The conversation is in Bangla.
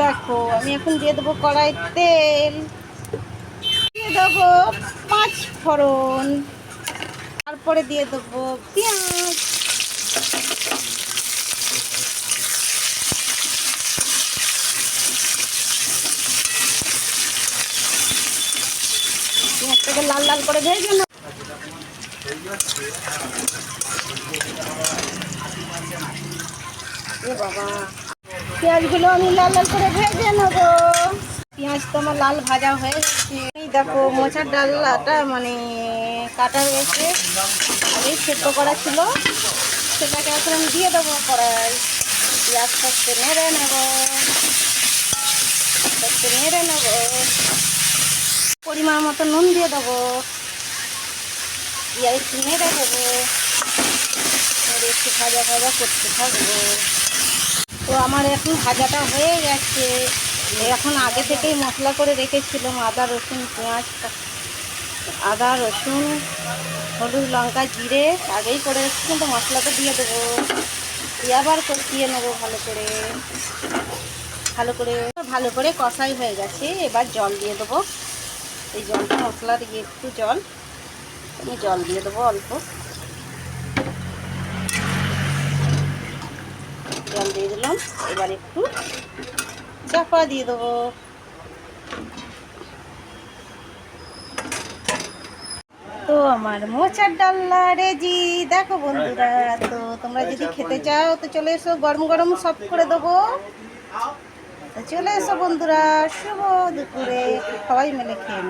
দেখো, আমি এখন দিয়ে দেবো কড়াই তেল। দিয়ে দেবো পাঁচ ফোড়ন। তারপরে দিয়ে দেবো পেঁয়াজ। পেঁয়াজটাকে লাল লাল করে ভেজে বাবা। পেঁয়াজগুলো আমি লাল লাল করে ভেজে নেব। পেঁয়াজ তো আমার লাল ভাজা হয়ে গেছে। এই দেখো, মোচার ডালটা মানে কাটা হয়েছে আগেই সেদ্ধ করা ছিল। সেটাকে এখন আমি দিয়ে দেবো কড়াই পেঁয়াজ করতে নেড়ে নেব। করতে নেড়ে নেব। পরিমাণ মতো নুন দিয়ে দেবো। পেঁয়াজ নেড়ে দেবো। আর একটু ভাজা ভাজা করতে থাকব। তো আমার এখন ভাজাটা হয়ে গেছে। এখন আগে থেকেই মশলা করে রেখেছিলাম, আদা, রসুন, পেঁয়াজ, আদা, রসুন, হলুদ লঙ্কা, জিরে, আগেই করে রেখেছি, কিন্তু মশলাটা দিয়ে দেবো। দিয়ে আবার কষিয়ে নেব ভালো করে। ভালো করে ভালো করে কষাই হয়ে গেছে। এবার জল দিয়ে দেবো। এই জলটা মশলার একটু জল আমি জল দিয়ে দেবো অল্প জল দিয়ে দিলাম। এবার একটু চাপা দিয়ে দেবো। তো আমার মোচার ডাল্লা রেজি দেখো বন্ধুরা, তো তোমরা যদি খেতে চাও, তো চলে এসো, গরম গরম সব করে দেবো। চলে এসো বন্ধুরা, শুভ দুপুরে। সবাই মিলে খেয়ে